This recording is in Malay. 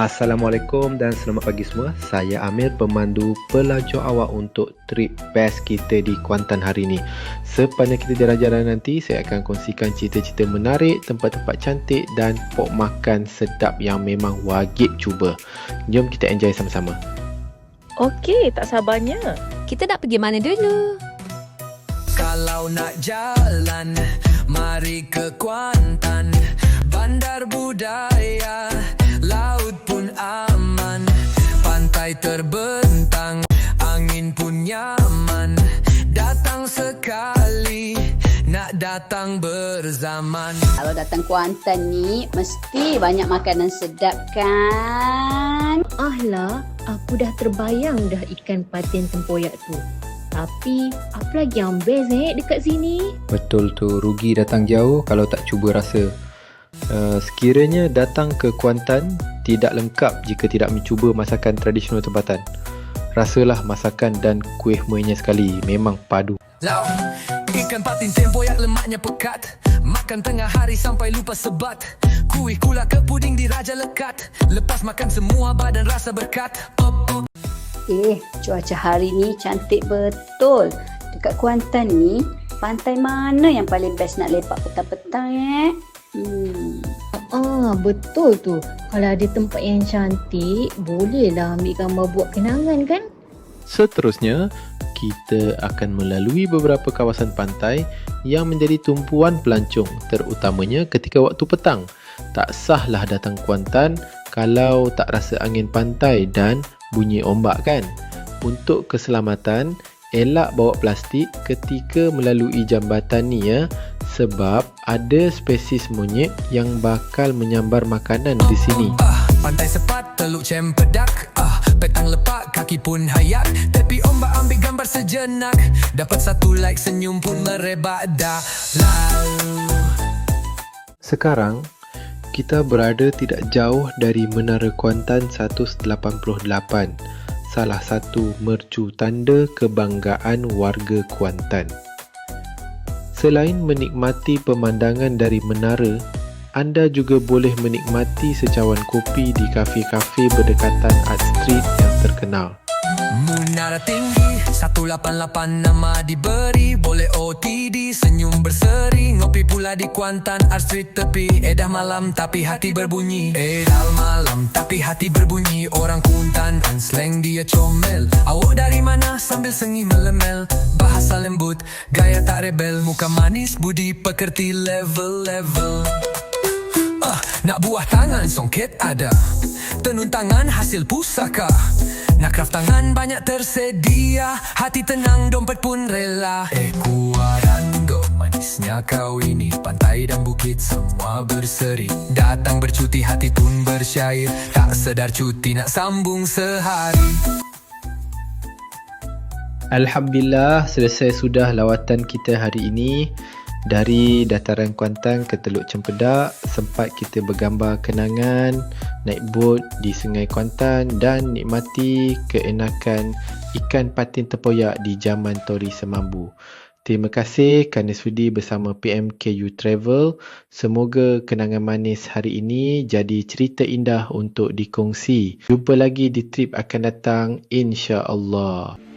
Assalamualaikum dan selamat pagi semua. Saya Amir, pemandu pelajar awak untuk trip best kita di Kuantan hari ini. Sepanjang kita jalan-jalan nanti, saya akan kongsikan cerita-cerita menarik, tempat-tempat cantik dan pok makan sedap yang memang wajib cuba. Jom kita enjoy sama-sama. Okey, tak sabarnya. Kita nak pergi mana dulu? Kalau nak jalan, mari ke Kuantan. Bandar budaya, Pantai terbentang, angin pun nyaman. Datang sekali, nak datang berzaman. Kalau datang Kuantan ni mesti banyak makanan sedap kan? Ahlah, aku dah terbayang dah ikan patin tempoyak tu. Tapi, apa lagi yang best eh dekat sini? Betul tu, rugi datang jauh kalau tak cuba rasa. Uh, sekiranya datang ke Kuantan tidak lengkap jika tidak mencuba masakan tradisional tempatan. Rasalah masakan dan kuih muihnya sekali, memang padu. Lau, ikan patin tempoyak lemaknya pekat. Makan tengah hari sampai lupa sebat. Kuih kula ke puding di Raja Lekat. Lepas makan semua badan rasa berkat. Eh, cuaca hari ni cantik betul. Dekat Kuantan ni, pantai mana yang paling best nak lepak petang-petang eh? Hmm. Ah, betul tu. Kalau ada tempat yang cantik, bolehlah ambil gambar buat kenangan kan? Seterusnya, kita akan melalui beberapa kawasan pantai yang menjadi tumpuan pelancong terutamanya ketika waktu petang. Tak sahlah datang Kuantan kalau tak rasa angin pantai dan bunyi ombak kan? Untuk keselamatan, elak bawa plastik ketika melalui jambatan ni ya sebab ada spesies monyet yang bakal menyambar makanan di sini. Ah, pantai sepat, teluk cempedak. Ah, petang lepak, kaki pun hayak. Tepi ombak ambil gambar sejenak. Dapat satu like, senyum pun merebak dah. Lalu... Sekarang, kita berada tidak jauh dari Menara Kuantan 188, salah satu mercu tanda kebanggaan warga Kuantan. Selain menikmati pemandangan dari menara, anda juga boleh menikmati secawan kopi di kafe-kafe berdekatan Art Street yang terkenal. Menara tinggi 188 nama diberi. Boleh OTD Senyum berseri. Ngopi pula di Kuantan Art Street tepi. Edah malam tapi hati berbunyi. Edah malam tapi hati berbunyi. Orang Kuantan slang dia comel. Awak dari mana? Sambil sengi melemel Bahasa lembut. Gaya tak rebel Muka manis budi pekerti level-level Ah, nak buah tangan songket ada. Tenun tangan hasil pusaka. Nak craft tangan banyak tersedia. Hati tenang dompet pun rela. Kuarando manisnya kau ini. Pantai dan bukit semua berseri. Datang bercuti hati pun bersyair. Tak sedar cuti nak sambung sehari Alhamdulillah selesai sudah lawatan kita hari ini dari dataran Kuantan ke Teluk Cempedak sempat kita bergambar kenangan naik bot di Sungai Kuantan dan nikmati keenakan ikan patin tepoyak di zaman Tori Semambu. Terima kasih kerana sudi bersama PMKU Travel. Semoga kenangan manis hari ini jadi cerita indah untuk dikongsi. Jumpa lagi di trip akan datang insya-Allah.